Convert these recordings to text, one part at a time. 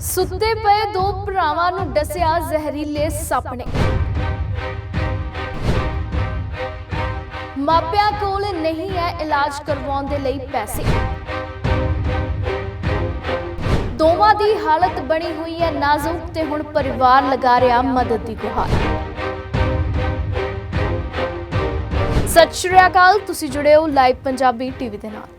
ਸੁੱਤੇ ਪਏ ਦੋ ਭਰਾਵਾਂ ਨੂੰ ਡਸਿਆ ਜ਼ਹਿਰੀਲੇ ਸੱਪ ਨੇ ਮਾਪਿਆਂ ਕੋਲ ਨਹੀਂ ਹੈ ਇਲਾਜ ਕਰਵਾਉਣ ਦੇ ਲਈ ਪੈਸੇ। ਦੋਵਾਂ ਦੀ ਹਾਲਤ ਬਣੀ ਹੋਈ ਹੈ ਨਾਜ਼ੁਕ ਤੇ ਹੁਣ ਪਰਿਵਾਰ ਲਗਾ ਰਿਹਾ ਮਦਦ ਦੀ ਗੁਹਾਰ। ਸਤਿ ਸ਼੍ਰੀ ਅਕਾਲ, ਤੁਸੀਂ ਜੁੜੇ ਹੋ ਲਾਈਵ ਪੰਜਾਬੀ ਟੀਵੀ ਦੇ ਨਾਲ।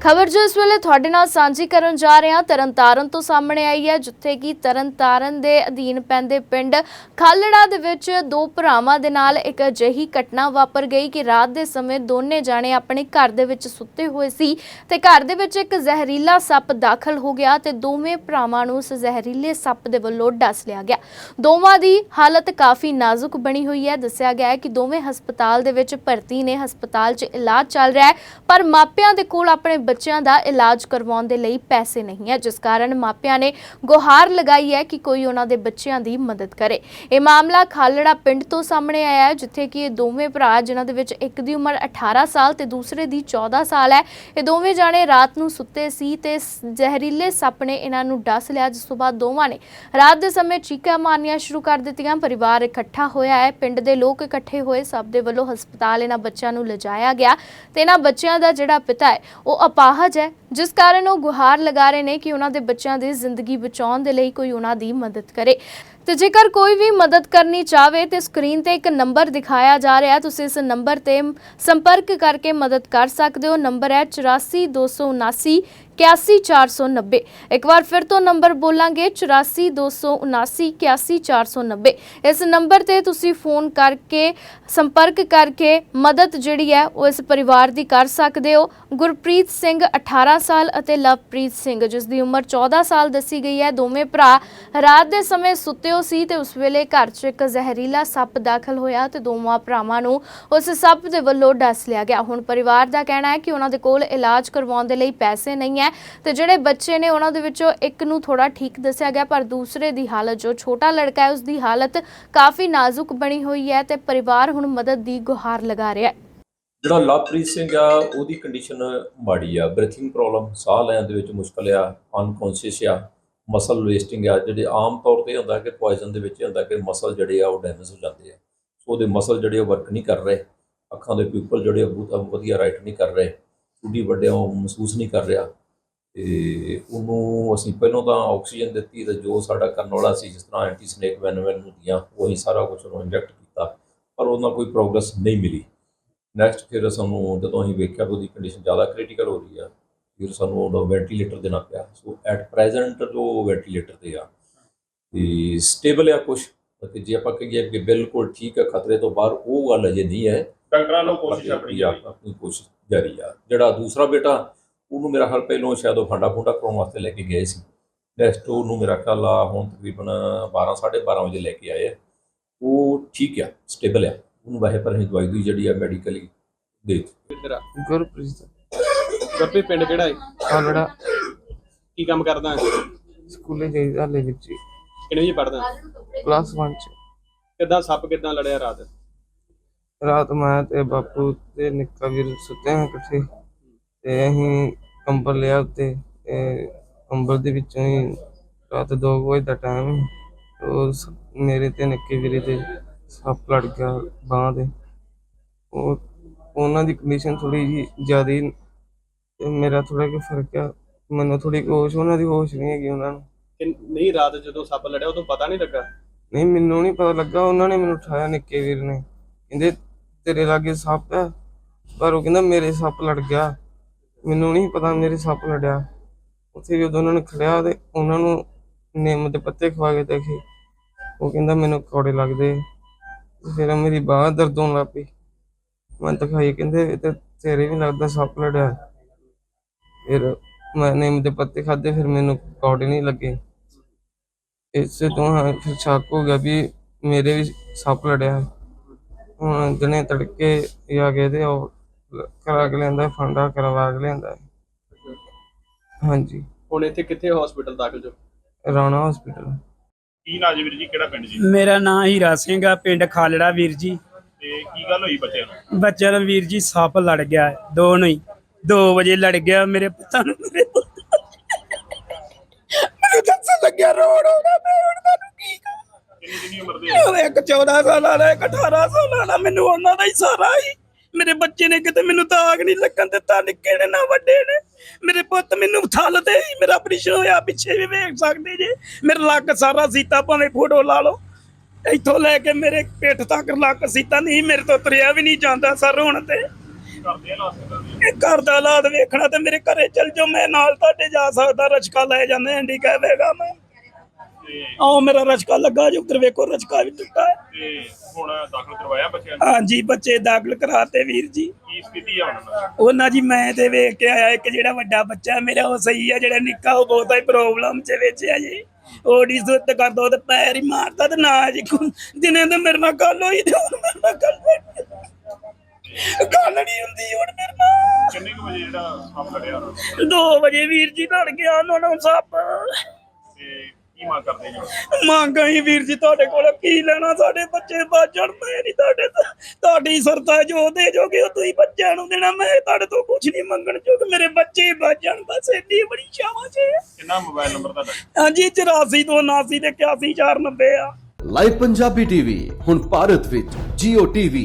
ਖਬਰ ਜੋ ਇਸ ਵੇਲੇ ਤੁਹਾਡੇ ਨਾਲ ਸਾਂਝੀ ਕਰਨ ਜਾ ਰਹੇ ਹਾਂ, ਤਰਨਤਾਰਨ ਤੋਂ ਸਾਹਮਣੇ ਆਈ ਹੈ, ਜਿੱਥੇ ਕਿ ਤਰਨਤਾਰਨ ਦੇ ਅਧੀਨ ਪੈਂਦੇ ਪਿੰਡ ਖਾਲੜਾ ਦੇ ਵਿੱਚ ਦੋ ਭਰਾਵਾਂ ਦੇ ਨਾਲ ਇੱਕ ਅਜਿਹੀ ਘਟਨਾ ਵਾਪਰ ਗਈ ਕਿ ਰਾਤ ਦੇ ਸਮੇਂ ਦੋਨੇ ਜਾਣੇ ਆਪਣੇ ਘਰ ਦੇ ਵਿੱਚ ਸੁੱਤੇ ਹੋਏ ਸੀ ਤੇ ਘਰ ਦੇ ਵਿੱਚ ਇੱਕ ਜ਼ਹਿਰੀਲਾ ਸੱਪ ਦਾਖਲ ਹੋ ਗਿਆ ਤੇ ਦੋਵੇਂ ਭਰਾਵਾਂ ਨੂੰ ਉਸ ਜ਼ਹਿਰੀਲੇ ਸੱਪ ਦੇ ਵੱਲੋਂ ਡਸ ਲਿਆ ਗਿਆ। ਦੋਵਾਂ ਦੀ ਹਾਲਤ ਕਾਫੀ ਨਾਜ਼ੁਕ ਬਣੀ ਹੋਈ ਹੈ। ਦੱਸਿਆ ਗਿਆ ਹੈ ਕਿ ਦੋਵੇਂ ਹਸਪਤਾਲ ਦੇ ਵਿੱਚ ਭਰਤੀ ਨੇ। ਹਸਪਤਾਲ 'ਚ ਇਲਾਜ ਚੱਲ ਰਿਹਾ ਹੈ, ਪਰ ਮਾਪਿਆਂ ਦੇ ਕੋਲ ਆਪਣੇ ਬੱਚਿਆਂ ਦਾ ਇਲਾਜ ਕਰਵਾਉਣ ਦੇ ਲਈ ਪੈਸੇ ਨਹੀਂ ਹੈ, ਜਿਸ ਕਾਰਨ ਮਾਪਿਆਂ ਨੇ ਗੁਹਾਰ ਲਗਾਈ ਹੈ ਕਿ ਕੋਈ ਉਹਨਾਂ ਦੇ ਬੱਚਿਆਂ ਦੀ ਮਦਦ ਕਰੇ। ਇਹ ਮਾਮਲਾ ਖਾਲੜਾ ਪਿੰਡ ਤੋਂ ਸਾਹਮਣੇ ਆਇਆ ਹੈ, ਜਿੱਥੇ ਕਿ ਇਹ ਦੋਵੇਂ ਭਰਾ, ਜਿਨ੍ਹਾਂ ਦੇ ਵਿੱਚ ਇੱਕ ਦੀ ਉਮਰ 18 ਸਾਲ ਤੇ ਦੂਸਰੇ ਦੀ 14 ਸਾਲ ਹੈ, ਇਹ ਦੋਵੇਂ ਜਾਣੇ ਰਾਤ ਨੂੰ ਸੁੱਤੇ ਸੀ ਤੇ ਜ਼ਹਿਰੀਲੇ ਸੱਪ ਨੇ ਇਹਨਾਂ ਨੂੰ ਡਸ ਲਿਆ, ਜਿਸ ਤੋਂ ਬਾਅਦ ਦੋਵਾਂ ਨੇ ਰਾਤ ਦੇ ਸਮੇਂ ਚੀਕਾਂ ਮਾਰਨੀਆਂ ਸ਼ੁਰੂ ਕਰ ਦਿੱਤੀਆਂ। ਪਰਿਵਾਰ ਇਕੱਠਾ ਹੋਇਆ ਹੈ, ਪਿੰਡ ਦੇ ਲੋਕ ਇਕੱਠੇ ਹੋਏ ਸਭ ਦੇ ਵੱਲੋਂ ਹਸਪਤਾਲ ਇਹਨਾਂ ਬੱਚਿਆਂ ਨੂੰ ਲਿਜਾਇਆ ਗਿਆ ਤੇ ਇਹਨਾਂ ਬੱਚਿਆਂ ਦਾ ਜਿਹੜਾ ਪਿਤਾ ਹੈ, ਉਹ ਅਪਾਹਜ ਹੈ ਜਿਸ ਕਾਰਨ ਉਹ ਗੁਹਾਰ ਲਗਾ ਰਹੇ ਨੇ ਕਿ ਉਹਨਾਂ ਦੇ ਬੱਚਿਆਂ ਦੀ ਜ਼ਿੰਦਗੀ ਬਚਾਉਣ ਦੇ ਲਈ ਕੋਈ ਉਹਨਾਂ ਦੀ ਮਦਦ ਕਰੇ। ਤੇ ਜੇਕਰ ਕੋਈ ਵੀ ਮਦਦ ਕਰਨੀ ਚਾਹਵੇ ਤੇ ਸਕਰੀਨ ਤੇ ਇੱਕ ਨੰਬਰ ਦਿਖਾਇਆ ਜਾ ਰਿਹਾ, ਤੁਸੀਂ ਇਸ ਨੰਬਰ ਤੇ ਸੰਪਰਕ ਕਰਕੇ ਮਦਦ ਕਰ ਸਕਦੇ ਹੋ। ਨੰਬਰ ਹੈ 84279 81490 ਇੱਕ ਵਾਰ ਫਿਰ ਤੋਂ ਨੰਬਰ ਬੋਲਾਂਗੇ 84279 81490 ਇਸ ਨੰਬਰ ਤੇ ਤੁਸੀਂ ਫੋਨ ਕਰਕੇ, ਸੰਪਰਕ ਕਰਕੇ ਮਦਦ ਜਿਹੜੀ ਹੈ, ਉਹ ਇਸ ਪਰਿਵਾਰ ਦੀ ਕਰ ਸਕਦੇ ਹੋ। ਗੁਰਪ੍ਰੀਤ ਸਿੰਘ 18 ਸਾਲ ਅਤੇ ਲਵਪ੍ਰੀਤ ਸਿੰਘ, ਜਿਸ ਦੀ ਉਮਰ 14 ਸਾਲ ਦੱਸੀ ਗਈ ਹੈ। ਦੋਵੇਂ ਭਰਾ ਰਾਤ ਦੇ ਸਮੇਂ ਸੁੱਤੇ ਹੋ ਸੀ ਤੇ ਉਸ ਵੇਲੇ ਘਰ 'ਚ ਇੱਕ ਜ਼ਹਿਰੀਲਾ ਸੱਪ ਦਾਖਲ ਹੋਇਆ ਤੇ ਦੋਵਾਂ ਭਰਾਵਾਂ ਨੂੰ ਉਸ ਸੱਪ ਦੇ ਵੱਲੋਂ ਡਸ ਲਿਆ ਗਿਆ। ਹੁਣ ਪਰਿਵਾਰ ਦਾ ਕਹਿਣਾ ਹੈ ਕਿ ਉਹਨਾਂ ਦੇ ਕੋਲ ਇਲਾਜ ਕਰਵਾਉਣ ਦੇ ਲਈ ਪੈਸੇ ਨਹੀਂ ਹੈ ਤੇ ਜਿਹੜੇ ਬੱਚੇ ਨੇ ਉਹਨਾਂ ਦੇ ਵਿੱਚੋਂ ਇੱਕ ਨੂੰ ਥੋੜਾ ਠੀਕ ਦੱਸਿਆ ਗਿਆ, ਪਰ ਦੂਸਰੇ ਦੀ ਹਾਲਤ, ਜੋ ਛੋਟਾ ਲੜਕਾ ਹੈ, ਉਸ ਦੀ ਹਾਲਤ ਕਾਫੀ ਨਾਜ਼ੁਕ ਬਣੀ ਹੋਈ ਹੈ ਤੇ ਪਰਿਵਾਰ ਹੁਣ ਮਦਦ ਦੀ ਗੁਹਾਰ ਲਗਾ ਰਿਹਾ ਹੈ। ਜਿਹੜਾ ਲਵਪ੍ਰੀਤ ਸਿੰਘ ਆ, ਉਹਦੀ ਕੰਡੀਸ਼ਨ ਮਾੜੀ ਆ। ਬ੍ਰੀਥਿੰਗ ਪ੍ਰੋਬਲਮ ਸਾਹ ਲੈਣ ਦੇ ਵਿੱਚ ਮੁਸ਼ਕਲ ਆ ਅਨਕੌਂਸ਼ੀਅਸ ਆ ਮਸਲ ਵੇਸਟਿੰਗ ਆ। ਜਿਹੜੇ ਆਮ ਤੌਰ ਤੇ ਹੁੰਦਾ ਕਿ ਪੋਇਜ਼ਨ ਦੇ ਵਿੱਚ ਇਹ ਹੁੰਦਾ ਕਿ ਮਸਲ ਜਿਹੜੇ ਆ, ਉਹ ਡੈਮੇਜ ਹੋ ਜਾਂਦੇ ਆ। ਸੋ ਉਹਦੇ ਮਸਲ ਜਿਹੜੇ ਉਹ ਵਰਕ ਨਹੀਂ ਕਰ ਰਹੇ। ਅੱਖਾਂ ਦੇ ਪਿਊਪਲ ਜਿਹੜੇ ਉਹ ਬਹੁਤ ਵਧੀਆ ਰਾਈਟ ਨਹੀਂ ਕਰ ਰਹੇ। ਟੂਡੀ ਵੱਡਿਆਂ ਉਹ ਮਹਿਸੂਸ ਨਹੀਂ ਕਰ ਰਿਹਾ। ਤੇ ਉਹਨੂੰ ਅਸੀਂ ਪਹਿਲਾਂ ਤਾਂ ਆਕਸੀਜਨ ਦਿੱਤੀ ਤੇ ਜੋ ਸਾਡਾ ਕਰਨ ਵਾਲਾ ਸੀ, ਜਿਸ ਤਰ੍ਹਾਂ ਐਂਟੀ ਸਨੇਕ ਵੈਨਵਨ ਹੁੰਦੀਆਂ, ਉਹ ਅਸੀਂ ਸਾਰਾ ਕੁਝ ਉਹਨੂੰ ਇੰਜੈਕਟ ਕੀਤਾ। ਪਰ ਉਹਨਾਂ ਕੋਈ ਪ੍ਰੋਗਰੈਸ ਨਹੀਂ ਮਿਲੀ। ਨੈਕਸਟ ਫਿਰ ਸਾਨੂੰ ਜਦੋਂ ਅਸੀਂ ਵੇਖਿਆ ਕਿ ਉਹਦੀ ਕੰਡੀਸ਼ਨ ਜ਼ਿਆਦਾ ਕ੍ਰਿਟੀਕਲ ਹੋ ਰਹੀ ਆ ਫਿਰ ਸਾਨੂੰ ਉਹਦਾ ਵੈਂਟੀਲੇਟਰ ਦੇਣਾ ਪਿਆ। ਸੋ ਐਟ ਪ੍ਰੈਜ਼ੈਂਟ ਜੋ ਵੈਂਟੀਲੇਟਰ ਤੇ ਆ ਤੇ ਸਟੇਬਲ ਆ ਕੁਝ ਤੇ ਜੇ ਆਪਾਂ ਕਹੀਏ ਕਿ ਬਿਲਕੁਲ ਠੀਕ ਹੈ ਖਤਰੇ ਤੋਂ ਬਾਹਰ ਉਹ ਗੱਲ ਅਜੇ ਨਹੀਂ ਹੈ। ਡਾਕਟਰਾਂ ਨੂੰ ਕੋਸ਼ਿਸ਼ ਆਪਣੀ ਆ ਆਪਣੀ ਕੋਸ਼ਿਸ਼ ਜਾਰੀ ਆ। ਜਿਹੜਾ ਦੂਸਰਾ ਬੇਟਾ ਉਹਨੂੰ ਮੇਰਾ ਹਾਲ ਪਹਿਲੋਂ ਸ਼ਾਇਦ ਉਹ ਫਾਂਡਾ ਫੁੰਡਾ ਕਰਾਉਣ ਵਾਸਤੇ ਲੈ ਕੇ ਗਏ ਸੀ। ਨੈਕਸਟ ਉਹਨੂੰ ਮੇਰਾ ਖਿਆਲ ਆ ਹੁਣ ਤਕਰੀਬਨ 12 12:30 ਵਜੇ ਲੈ ਕੇ ਆਏ ਆ। ਉਹ ਠੀਕ ਆ ਸਟੇਬਲ ਆ। ਉਹਨੂੰ ਵੈਸੇ ਪਰ ਅਸੀਂ ਦਵਾਈ ਦੀ ਜਿਹੜੀ ਆ ਮੈਡੀਕਲੀ ਦੇ ਦਿੱਤੀ। ਤੇਰਾ ਗੁਰਪ੍ਰੀਤ ਪਿੰਡ ਕਿਹੜਾ ਹੈ? ਕਾਲੜਾ ਕੀ ਕੰਮ ਕਰਦਾ ਹੈ? ਸਕੂਲੇ ਜਾਈਦਾ ਹਲੇ ਵਿੱਚ ਕਿਹਨੇ ਜੀ ਪੜਦਾ ਕਲਾਸ 1 ਚ। ਕਿੱਦਾਂ ਸੱਪ ਕਿੱਦਾਂ ਲੜਿਆ ਰਾਤ? ਰਾਤ ਮੈਂ ਤੇ ਬਾਪੂ ਤੇ ਨਿੱਕਾ ਵੀਰ ਸੁੱਤੇ ਹਾਂ ਇਕੱਠੇ। ਤੇ ਅਸੀਂ ਕੰਬਲ ਲਿਆ ਉੱਤੇ। ਤੇ ਕੰਬਲ ਦੇ ਵਿੱਚੋਂ ਹੀ ਰਾਤ 2 ਵਜੇ ਦਾ ਟਾਈਮ ਉਹ ਸ- ਮੇਰੇ ਤੇ ਨਿੱਕੇ ਵੀਰੇ ਤੇ ਸੱਪ ਲੜ ਗਿਆ ਬਾਂਹ ਦੇ ਉਹ ਉਹਨਾਂ ਦੀ ਕੰਡੀਸ਼ਨ ਥੋੜੀ ਜੀ ਜ਼ਿਆਦਾ ਹੀ ਮੇਰਾ ਥੋੜਾ ਜਿਹਾ ਫ਼ਰਕ ਆ। ਮੈਨੂੰ ਥੋੜੀ ਹੋਸ਼ ਉਹਨਾਂ ਦੀ ਹੋਸ਼ ਨਹੀਂ ਹੈਗੀ ਉਹਨਾਂ ਨੂੰ। ਕਿ ਨਹੀਂ ਰਾਤ ਜਦੋਂ ਸੱਪ ਲੜਿਆ ਉਦੋਂ ਪਤਾ ਨਹੀਂ ਲੱਗਾ? ਨਹੀਂ ਮੈਨੂੰ ਨਹੀਂ ਪਤਾ ਲੱਗਾ। ਉਹਨਾਂ ਨੇ ਮੈਨੂੰ ਉਠਾਇਆ ਨਿੱਕੇ ਵੀਰ ਨੇ। ਕਹਿੰਦੇ ਤੇਰੇ ਲਾਗੇ ਸੱਪ ਹੈ ਪਰ ਉਹ ਕਹਿੰਦਾ ਮੇਰੇ ਸੱਪ ਲੜ ਗਿਆ। ਮੈਨੂੰ ਨਹੀਂ ਪਤਾ ਮੇਰੇ ਸੱਪ ਲੜਿਆ। ਉੱਥੇ ਜਦੋਂ ਉਹਨਾਂ ਨੇ ਖੜਿਆ ਤੇ ਉਹਨਾਂ ਨੂੰ ਨਿੰਮ ਦੇ ਪੱਤੇ ਖਵਾ ਕੇ ਦੇਖੇ। ਉਹ ਕਹਿੰਦਾ ਮੈਨੂੰ ਕੌੜੇ ਲੱਗਦੇ। ਫਿਰ ਮੇਰੀ ਬਾਹ ਦਰਦ ਹੋਣ ਲੱਗ ਪਈ। ਮੈਂ ਦਿਖਾਈ ਕਹਿੰਦੇ ਇਹ ਤੇ ਤੇਰੇ ਵੀ ਲੱਗਦਾ ਸੱਪ ਲੜਿਆ ਫਿਰ ਮੈਂ ਨਿੰਮ ਦੇ ਪੱਤੇ ਖਾਦੇ ਫਿਰ ਮੈਨੂੰ ਕੌੜੇ ਨਹੀਂ ਲੱਗੇ। ਇਸੇ ਤੋਂ ਹਾਂ ਫਿਰ ਸ਼ੱਕ ਹੋ ਗਿਆ ਵੀ ਮੇਰੇ ਵੀ ਸੱਪ ਲੜਿਆ। ਹੁਣ ਜਨੇ ਤੜਕੇ ਆ ਗਏ ਤੇ ਉਹ ਕਰਾ ਕੇ ਲਿਆਂਦਾ ਫਾਂਡਾ ਕਰਵਾ ਕੇ ਲਿਆਂਦਾ। ਹੈ। ਹਾਂਜੀ। ਹੁਣ ਇੱਥੇ ਕਿੱਥੇ ਹਸਪੀਟਲ ਦਾਖਲ ਜੋ? ਰਾਣਾ ਹਸਪੀਟਲ ਕੀ ਨਾਂ ਜੀ ਵੀਰ ਜੀ? ਕਿਹੜਾ ਪਿੰਡ ਜੀ? ਮੇਰਾ ਨਾਮ ਹੀਰਾ ਸਿੰਘ ਆ ਪਿੰਡ ਖਾਲੜਾ ਵੀਰ ਜੀ। ਤੇ ਕੀ ਗੱਲ ਹੋਈ ਬੱਚਿਆਂ ਨੂੰ? ਬੱਚਿਆਂ ਦਾ ਵੀਰ ਜੀ ਸੱਪ ਲੜ ਗਿਆ ਦੋ ਨਹੀਂ 2 ਵਜੇ ਲੜ ਗਿਆ ਮੇਰੇ ਪੁੱਤਾਂ ਨੂੰ ਮੇਰੇ ਪੁੱਤ ਮੈਨੂੰ ਲੱਗਿਆ ਰੋੜ ਹੋ ਗਿਆ ਮੈਂ ਹੁਣ ਤੁਹਾਨੂੰ ਕੀ ਕਿੰਨੀ ਕਿੰਨੀ ਉਮਰ ਦੇ? ਆ? ਉਹ ਇੱਕ 14 ਸਾਲਾਂ ਦਾ ਇੱਕ 18 ਸਾਲਾਂ ਦਾ ਮੈਨੂੰ ਉਹਨਾਂ ਦਾ ਹੀ ਸਾਰਾ ਹੀ। ਮੇਰੇ ਬੱਚੇ ਨੇ ਕਿਤੇ ਮੈਨੂੰ ਦਾਗ ਨਹੀਂ ਲੱਗਣ ਦਿੱਤਾ ਨਿੱਕੇ ਨੇ ਨਾ ਵੱਡੇ ਨੇ। ਮੇਰੇ ਪੁੱਤ ਮੈਨੂੰ ਥਲ ਤੇ ਮੇਰਾ ਆਪਰੇਸ਼ਨ ਹੋਇਆ, ਪਿੱਛੇ ਵੀ ਵੇਖ ਸਕਦੇ ਜੇ। ਮੇਰੇ ਲੱਕ ਸਾਰਾ ਸੀਤਾ, ਭਾਵੇਂ ਫੋਟੋ ਲਾ ਲਓ। ਇੱਥੋਂ ਲੈ ਕੇ ਮੇਰੇ ਪਿੱਠ ਤੱਕ ਲੱਕ ਸੀਤਾ ਨਹੀਂ, ਮੇਰੇ ਤੋਂ ਤੁਰਿਆ ਵੀ ਨਹੀਂ ਜਾਂਦਾ ਸਰ ਹੁਣ ਤੇ। ਇਹ ਘਰ ਦਾ ਹਾਲਾਤ ਵੇਖਣਾ ਤੇ ਮੇਰੇ ਘਰੇ ਚਲ ਜਾਓ, ਮੈਂ ਨਾਲ ਤੁਹਾਡੇ ਜਾ ਸਕਦਾ, ਰਚਕਾ ਲੈ ਜਾਂਦੇ ਐਂਡੀ ਕਹਵੇਗਾ ਮੈਂ। ਆਓ ਮੇਰਾ ਰਚਕਾ ਲੱਗਾ ਜੋ ਉੱਧਰ ਵੇਖੋ ਰਚਕਾ ਵੀ ਟੁੱਟਾ ਹੈ। ਤੇ ਹੁਣ ਦਾਖਲ ਕਰਵਾਇਆ ਬੱਚਿਆਂ ਨੂੰ? ਹਾਂਜੀ ਬੱਚੇ ਦਾਖਲ ਕਰਾਤੇ ਵੀਰ ਜੀ। ਕੀ ਸਥਿਤੀ ਆ ਉਹਨਾਂ ਦੀ? ਉਹਨਾਂ ਜੀ ਮੈਂ ਤੇ ਵੇਖ ਕੇ ਆਇਆ ਇੱਕ ਜਿਹੜਾ ਵੱਡਾ ਬੱਚਾ ਮੇਰਾ ਉਹ ਸਹੀ ਹੈ ਜਿਹੜਾ ਨਿੱਕਾ ਉਹ ਬਹੁਤਾ ਹੀ ਪ੍ਰੋਬਲਮ ਚ ਵਿੱਚ ਹੈ ਜੀ। ਉਹਦੀ ਸੁੱਤ ਕਰ ਦੋ ਤੇ ਪੈਰ ਹੀ ਮਾਰਦਾ ਤੇ ਨਾ ਜੀ ਕੋਈ- ਦਿਨੇ ਤੇ ਮੇਰੇ ਨਾਲ ਗੱਲ ਹੋਈ ਤੇ ਹੁਣ ਮੇਰੇ ਨਾਲ ਗੱਲ ਹੋਈ। ਗੱਲ ਨਹੀਂ ਹੁੰਦੀ ਹੁਣ ਮੇਰੇ ਨਾਲ। ਕਿੰਨੇ ਕੁ ਵਜੇ ਜਿਹੜਾ ਸੱਪ ਲੜਿਆ? ਉਹਨਾਂ ਨੂੰ? 2 ਵਜੇ ਵੀਰ ਜੀ ਲੜ ਗਿਆ ਉਹਨਾਂ ਨੂੰ ਸੱਪ। ਤੇ ਕੀ ਮੰਗ ਕਰਦੇ ਜੀ? ਮੰਗ ਅਸੀਂ ਵੀਰ ਜੀ ਤੁਹਾਡੇ ਕੋਲ ਕੀ ਲੈਣਾ? ਸਾਡੇ ਬੱਚੇ ਬਾਜਣ ਮੈਂ ਨਹੀਂ ਤੁਹਾਡੇ ਤੋਂ। ਤੁਹਾਡੀ ਸਰਤਾ ਜੋ ਦੇ ਜੋਗੇ ਉਹ ਤੁਸੀਂ ਬੱਚਿਆਂ ਨੂੰ ਦੇਣਾ। ਮੈਂ ਤੁਹਾਡੇ ਤੋਂ ਕੁਝ ਨਹੀਂ ਮੰਗਣ ਜੋਗ। ਮੇਰੇ ਬੱਚੇ ਬਾਜਣ ਬਸ ਇੰਨੀ ਬੜੀ ਸ਼ਾਬਾਸ਼ ਹੈ ਕਿੰਨਾ ਮੋਬਾਈਲ ਨੰਬਰ ਤੁਹਾਡਾ? ਹਾਂਜੀ 84 ਤੋਂ 79 ਤੇ 81490 ਆ। ਲਾਈਵ ਪੰਜਾਬੀ ਟੀਵੀ ਹੁਣ ਭਾਰਤ ਵਿੱਚ Jio TV,